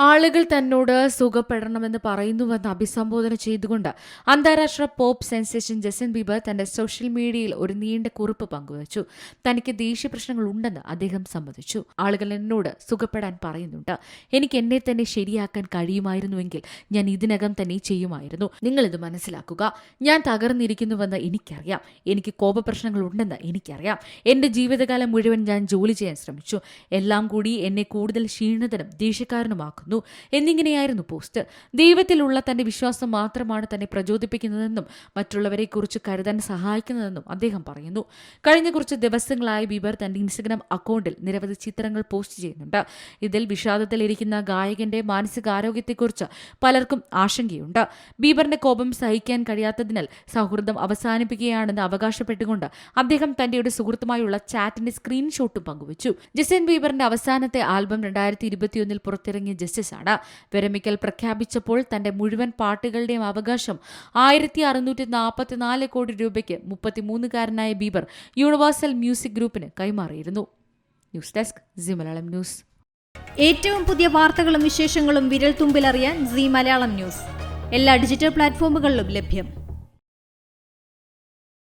ആളുകൾ തന്നോട് സുഖപ്പെടണമെന്ന് പറയുന്നുവെന്ന് അഭിസംബോധന ചെയ്തുകൊണ്ട് അന്താരാഷ്ട്ര പോപ്പ് സെൻസേഷൻ ജസൻ ബീബർ തന്റെ സോഷ്യൽ മീഡിയയിൽ ഒരു നീണ്ട കുറിപ്പ് പങ്കുവച്ചു. തനിക്ക് ദേഷ്യ പ്രശ്നങ്ങൾ ഉണ്ടെന്ന് അദ്ദേഹം സമ്മതിച്ചു. ആളുകൾ എന്നോട് സുഖപ്പെടാൻ പറയുന്നുണ്ട്. എനിക്ക് എന്നെ തന്നെ ശരിയാക്കാൻ കഴിയുമായിരുന്നുവെങ്കിൽ ഞാൻ ഇതിനകം തന്നെ ചെയ്യുമായിരുന്നു. നിങ്ങൾ ഇത് മനസ്സിലാക്കുക. ഞാൻ തകർന്നിരിക്കുന്നുവെന്ന് എനിക്കറിയാം. എനിക്ക് കോപപ്രശ്നങ്ങൾ ഉണ്ടെന്ന് എനിക്കറിയാം. എന്റെ ജീവിതകാലം മുഴുവൻ ഞാൻ ജോലി ചെയ്യാൻ ശ്രമിച്ചു. എല്ലാം കൂടി എന്നെ കൂടുതൽ ക്ഷീണിതനും ദേഷ്യക്കാരനുമാക്കുന്നു. എന്നിങ്ങനെയായിരുന്നു പോസ്റ്റ്. ദൈവത്തിലുള്ള തന്റെ വിശ്വാസം മാത്രമാണ് തന്നെ പ്രചോദിപ്പിക്കുന്നതെന്നും മറ്റുള്ളവരെ കുറിച്ച് കരുതാൻ സഹായിക്കുന്നതെന്നും അദ്ദേഹം പറയുന്നു. കഴിഞ്ഞ കുറച്ച് ദിവസങ്ങളായി ബീബർ തന്റെ ഇൻസ്റ്റഗ്രാം അക്കൗണ്ടിൽ നിരവധി ചിത്രങ്ങൾ പോസ്റ്റ് ചെയ്യുന്നുണ്ട്. ഇതിൽ വിഷാദത്തിലിരിക്കുന്ന ഗായകന്റെ മാനസികാരോഗ്യത്തെക്കുറിച്ച് പലർക്കും ആശങ്കയുണ്ട്. ബീബറിന്റെ കോപം സഹിക്കാൻ കഴിയാത്തതിനാൽ സൗഹൃദം അവസാനിപ്പിക്കുകയാണെന്ന് അവകാശപ്പെട്ടുകൊണ്ട് അദ്ദേഹം തന്റെ ഒരു സുഹൃത്തുമായുള്ള ചാറ്റിന്റെ സ്ക്രീൻഷോട്ടും പങ്കുവച്ചു. ജസ്റ്റിൻ ബീബറിന്റെ അവസാനത്തെ ആൽബം രണ്ടായിരത്തി ഇരുപത്തിയൊന്നിൽ പുറത്തിറങ്ങിയ ജസ്റ്റിസ് ആണ് വിരമിക്കൽ പ്രഖ്യാപിച്ചപ്പോൾ തന്റെ മുഴുവൻ പാട്ടുകളുടെയും അവകാശം ആയിരത്തി അറുന്നൂറ്റി നാൽപ്പത്തിനാല് കോടി രൂപയ്ക്ക് മുപ്പത്തിമൂന്നുകാരനായ ബീബർ യൂണിവേഴ്സൽ മ്യൂസിക് ഗ്രൂപ്പിന് കൈമാറിയിരുന്നു. News desk Zee Malayalam news. ഏറ്റവും പുതിയ വാർത്തകളും വിശേഷങ്ങളും വിരൽ തുമ്പിലറിയാൻ സി മലയാളം ന്യൂസ്. എല്ലാ ഡിജിറ്റൽ പ്ലാറ്റ്ഫോമുകളിലും ലഭ്യം.